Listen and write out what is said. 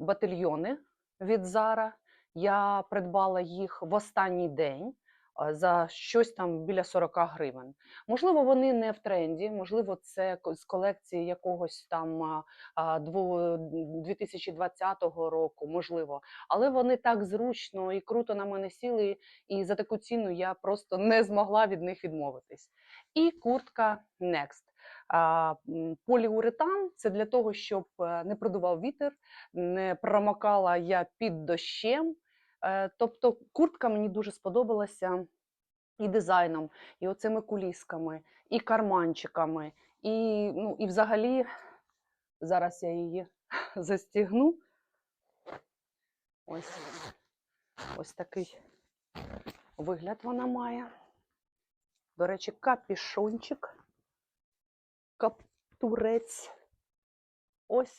батальйони від Зара. Я придбала їх в останній день за щось там біля 40 гривень. Можливо, вони не в тренді, можливо, це з колекції якогось там а, а, дву- 2020 року, можливо. Але вони так зручно і круто на мене сіли, і за таку ціну я просто не змогла від них відмовитись. І куртка Next. Поліуретан це для того, щоб е, не продував вітер, не промокала я під дощем. Е, Тобто куртка мені дуже сподобалася і дизайном, і оцими кулісками, і карманчиками, і, ну, і взагалі зараз я її застігну. Ось, ось такий вигляд вона має. До речі, капішончик, каптурець. Ось